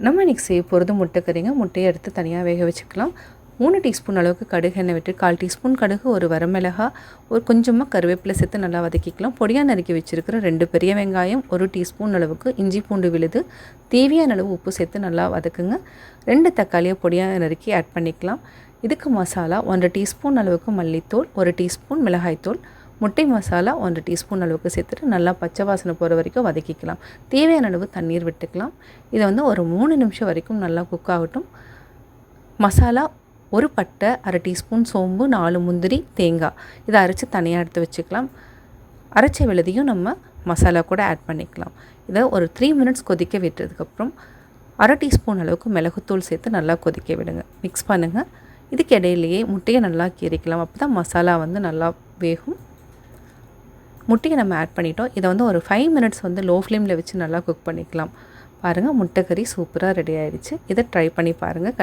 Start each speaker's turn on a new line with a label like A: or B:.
A: நம்ம இன்றைக்கி செய்ய போகிறது முட்டைக்கறிங்க. முட்டையை எடுத்து தனியாக வேக வச்சுக்கலாம். மூணு டீஸ்பூன் அளவுக்கு கடுகு எண்ணெய் விட்டு கால் டீஸ்பூன் கடுகு ஒரு வரமிளகா ஒரு கொஞ்சமாக கருவேப்பிலை சேர்த்து நல்லா வதக்கிக்கலாம். பொடியாக நறுக்கி வச்சுருக்கிற ரெண்டு பெரிய வெங்காயம் ஒரு டீஸ்பூன் அளவுக்கு இஞ்சி பூண்டு விழுது தேவையான அளவு உப்பு சேர்த்து நல்லா வதக்குங்க. ரெண்டு தக்காளியை பொடியாக நறுக்கி ஆட் பண்ணிக்கலாம். இதுக்கு மசாலா ஒன்றரை டீஸ்பூன் அளவுக்கு மல்லித்தூள் ஒரு டீஸ்பூன் மிளகாய்த்தூள் முட்டை மசாலா ஒன்றரை டீஸ்பூன் அளவுக்கு சேர்த்துட்டு நல்லா பச்சை வாசனை போகிற வரைக்கும் வதக்கிக்கலாம். தேவையான அளவு தண்ணீர் விட்டுக்கலாம். இதை வந்து ஒரு மூணு நிமிஷம் வரைக்கும் நல்லா குக் ஆகட்டும். மசாலா ஒரு பட்டை அரை டீஸ்பூன் சோம்பு நாலு முந்திரி தேங்காய். இதை அரைச்சி தனியாக எடுத்து வச்சுக்கலாம். அரைச்ச விழுதியும் நம்ம மசாலா கூட ஆட் பண்ணிக்கலாம். இதை ஒரு த்ரீ மினிட்ஸ் கொதிக்க விட்டதுக்கப்புறம் அரை டீஸ்பூன் அளவுக்கு மிளகுத்தூள் சேர்த்து நல்லா கொதிக்க விடுங்க. மிக்ஸ் பண்ணுங்கள் இதுக்கு இடையிலேயே முட்டையை நல்லா கீறிக்கலாம். அப்போ தான் மசாலா வந்து நல்லா வேகும். முட்டையை நம்ம ஆட் பண்ணிட்டோம். இதை வந்து ஒரு ஃபைவ் மினிட்ஸ் வந்து லோ ஃப்ளேமில் வச்சு நல்லா குக் பண்ணிக்கலாம். பாருங்கள் முட்டைக்கறி சூப்பராக ரெடி ஆயிடுச்சு. இதை ட்ரை பண்ணி பாருங்கள் கட்